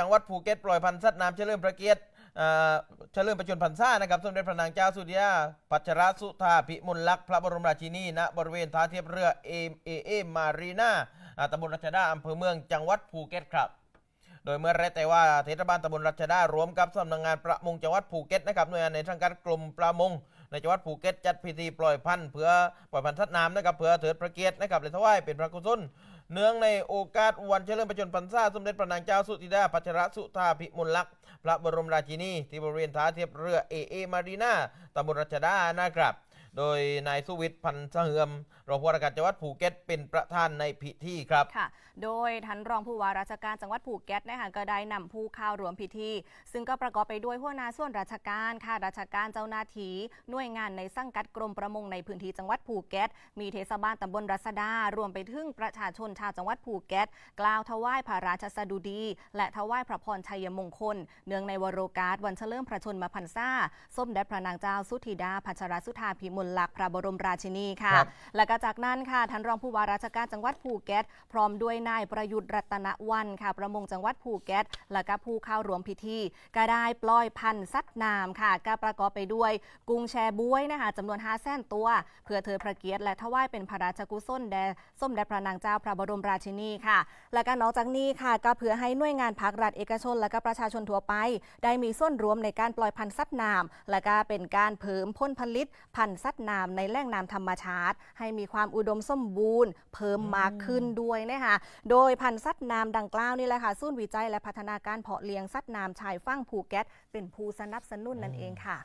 จังหวัดภูเก็ตปล่อยพันธุ์สัตว์น้ำเฉลิมพระเกียรติเฉลิมประชนพรรษานะครับสมเด็จพระนางเจ้าสุริยาพัชรสุธาพิมลลักษณ์พระบรมราชินีณบริเวณท่าเทียบเรือเอเอเอมารีนาตำบลรัชดาอำเภอเมืองจังหวัดภูเก็ตครับ โดยเมื่อแรกแต่ว่าเทศบาลตำบลรัชดารวมกับสำนักงานประมงจังหวัดภูเก็ตนะครับหน่วยงานในสังกัดกรมประมง ในจังหวัดภูเก็ตจัดพิธีปล่อยพันธุ์เพื่อปล่อยพันธุ์ทัดน้ำนะครับเพื่อเถิดพระเกียรตินะครับเลยถวายเป็นพระกุศลเนื่องในโอกาสวันเฉลิมพระชนมพรรษาสมเด็จพระนางเจ้าสุธิดาพัชรสุธาพิมลลักษณ์พระบรมราชินีที่บริเวณท่าเทียบเรือเอเอมารีนาตำบลรัชดานะครับ โดยนายสุวิทย์พันธ์เสหือมรองผู้ว่าราชการจังหวัดภูเก็ตเป็นประธานในพิธีครับ ค่ะ โดยท่านรองผู้ว่าราชการจังหวัดภูเก็ตนะคะก็ได้นำผู้เข้ารวมพิธี ซึ่งก็ประกอบไปด้วยหัวหน้าส่วนราชการค่ะราชการเจ้าหน้าที่หน่วยงานในสังกัดกรมประมงในพื้นที่จังหวัดภูเก็ต มีเทศบาลตำบลรัศดา รวมไปถึงประชาชนชาวจังหวัดภูเก็ต กล่าวถวายพระราชสดุดี และถวายพระพรชัยมงคล เนื่องในวโรกาสวันเฉลิมพระชนมพรรษาส้มเด็จพระนางเจ้าสุธิดาพัชรสุธาพิมลลักษณ์พระบรมราชินีค่ะ ครับ และก็จากนั้นค่ะท่านรองผู้ว่าราชการจังหวัดภูเก็ต พร้อมด้วยนายประยุทธ์รัตนวันค่ะ ประมงจังหวัดภูเก็ต และก็ผู้เข้ารวมพิธี ก็ได้ปล่อยพันธุ์สัตว์น้ำค่ะก็ประกอบไปด้วยกุ้งแชบวยนะคะจำนวน5 0 0แสนตัว เพื่อเธอพระเกียรติและถวายเป็นพระราชกุศลแด่สมเด็จพระนางเจ้าพระบรมราชินีค่ะ และก็นอกจากนี้ค่ะก็เพื่อให้หน่วยงานภาครัฐเอกชน และก็ประชาชนทั่วไป ได้มีส่วนร่วมในการปล่อยพันธุ์สัตว์น้ำและก็เป็นการเพิ่มพ้นผลิตพันธุ์สัตว์น้ำในแหล่งน้ำธรรมชาติ ให้มีความอุดมสมบูรณ์ เพิ่มมากขึ้นด้วยนะคะโดยพันธุ์สัตว์น้ำดังกล่าวนี่แหละค่ะศูนย์วิจัยและพัฒนาการเพาะเลี้ยงสัตว์น้ำชายฝั่งภูเก็ตเป็นผู้สนับสนุนนั่นเองค่ะ